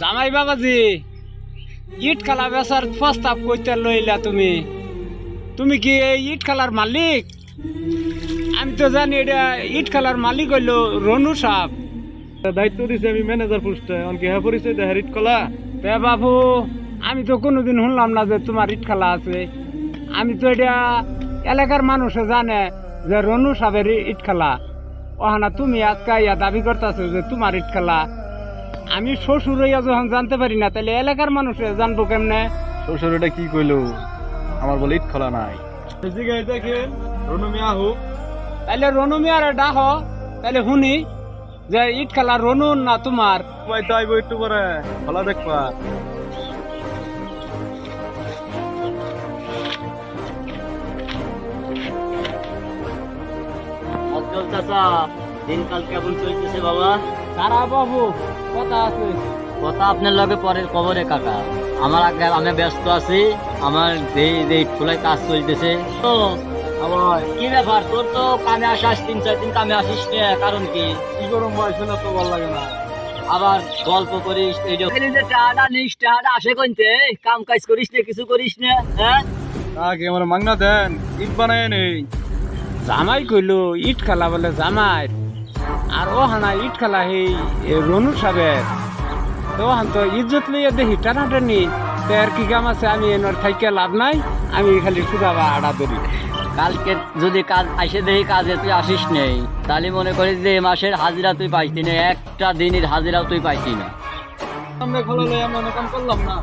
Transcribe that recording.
জামাই বাবাজি ইট খালা বেচার প্রস্তাব কইতে লইলা তুমি। তুমি কি এই ইট খালার মালিক? আমি তো জানি এটা ইট খালার মালিক হইল রনু সাপ দায়িত্ব দিছে আমি ম্যানেজার পোস্টে অনকি হ্যাঁ পরিচয় দেয় রিট কলা তে বাবু আমি তো কোনোদিন শুনলাম না যে তোমার ইট খালা আছে। আমি তো এটা এলাকার মানুষে জানে যে রনু সাহেবের ইট খালা। ওহানা তুমি আজকে ইয়া দাবি করতেছো যে তোমার ইট খালা। আমি শ্বশুর হইয়া যখন জানতে পারি না তাহলে এলাকার মানুষে জানব কেমনে? শ্বশুর এটা কি কইলো? আমার বলে ইট খোলা নাই। জিগাই দেখেন রনু মিয়া হোক তাহলে রনু মিয়ার ডাহ তাহলে শুনি যে ইট খালা রনু না তোমার? আইবো একটু পরে খোলা দেখবা। চাচা দিনকাল কেমন চলতেছে বাবা? তারা বাবু কথা আছে। কথা আপনার লগে পরের কবরে কাকা আমার আগে আমি ব্যস্ত আছি আমার এই খোলায় কাজ চলতেছে। তো আমার কি ব্যাপার? তোর তো কামে আসাস তিন চার দিন কামে আসিস নে কারণ কি? কি করুম বয়স না তো ভালো লাগে না। আবার গল্প করিস এই যে এই যে টাহাটা নিস টাহাটা আসে কইতে কাম কাজ করিস নে কিছু করিস নে হ্যাঁ? আগে আমার মাংনা দেন ইট বানায় নেই। জামাই কইলো ইট খালা বলে জামাই। আর ও হানা ইট খালা সেই রনু সাহেবের তো ওহান তো ইজ্জত লইয়া দেখি টানাটানি তো আর কি কাম আছে আমি এনার থাইকে লাভ নাই আমি খালি সুদাবা আড়া ধরি। কালকে যদি কাজ আসে দেখি কাজে তুই আসিস নেই তাহলে মনে করিস যে মাসের হাজিরা তুই পাইতি না একটা দিনের হাজিরাও তুই পাইতি না। আমরা খোলা লই আমরা অনেক কাম করলাম না।